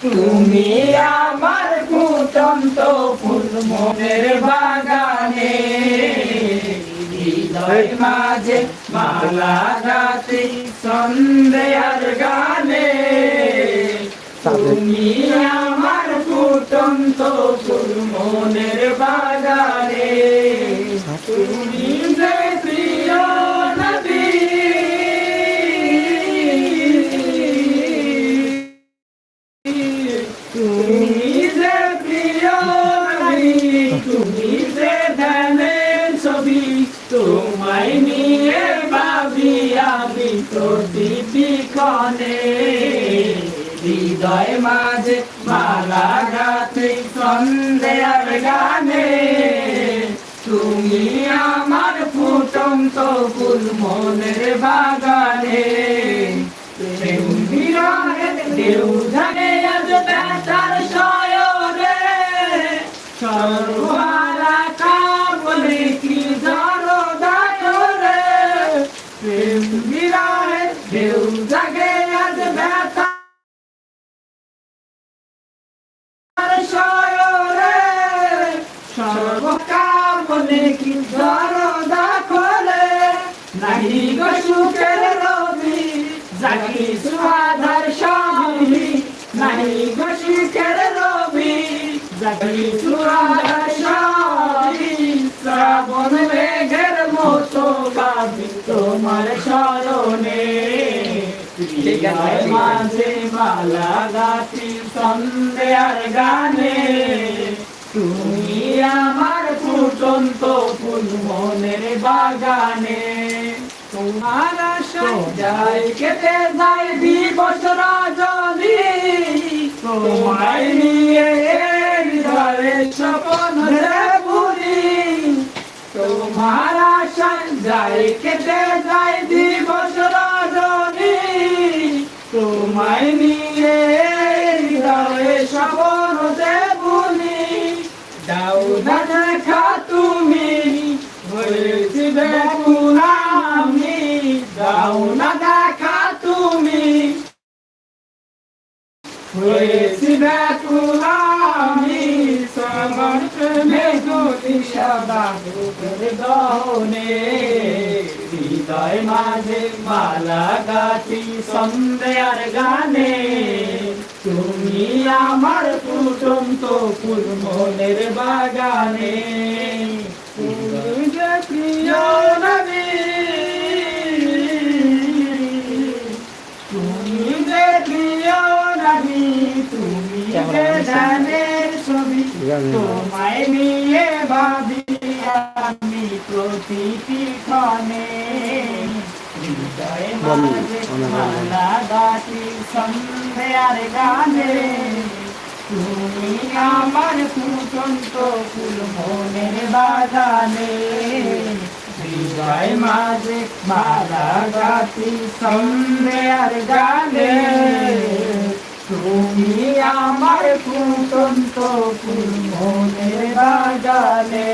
তুমি আমার ফুটন্ত ফুল মনের বাগানে মাঝে মালা রাতে সন্ধ্যার গানে। তুমি আমার ফুটন্ত ফুল মনের বাগানে তোমায় নিয়ে ভাবি আমি প্রতিটি ক্ষণে হৃদয় মাঝে মালা গাতে সন্ধ্যার গানে। তুমি আমার ফুটন্ত ফুল মনের বাগানে। ঢেউ প্রেম বিরহে ঢেউ জাগে আজ শয়রে সর্বকামনে কি ধরো দাখলে নাহি গো সুখের রবি জাগি সুহাধার স্বামী নাহি গো সুখের রবি জাগি সুহাধার স্বামী তোমার স্মরণে মাঝে মালা গাছি সন্ধ্যার গানে। তুমি আমার ফুটন্ত ফুল মনের বাগানে। তোমার যাই কেটে যায় দিবস রজনী। তোমায় নিয়ে হৃদয়ে স্বপন যাই কেটে যায় দিবস রজনী, তোমায় নিয়ে হৃদয়ে স্বপন দেবুনি। দাও না দেখা তুমি, হয়েছি বেকুনামি দাও না দেখা তুমি, হয়েছি বেকুনামি যদি সদা দহনে হৃদয় মাঝে মালা গাছি সন্ধ্যার গানে তুমি আমার ফুটন্ত ফুল মনের বাগানে তুমি যে প্রিয় নবী তুমি যে প্রিয় নবী তুমি যে ছবি তোমায় নিয়ে ভাবি আমি প্রতিটি ক্ষণে। হৃদয় মাঝে মালা গাছি সন্ধ্যার গানে। তুমি আমার ফুটন্ত ফুল মনের বাগানে। হৃদয় মাঝে মালা গাছি সন্ধ্যার গানে। তুমি আমার বাগানে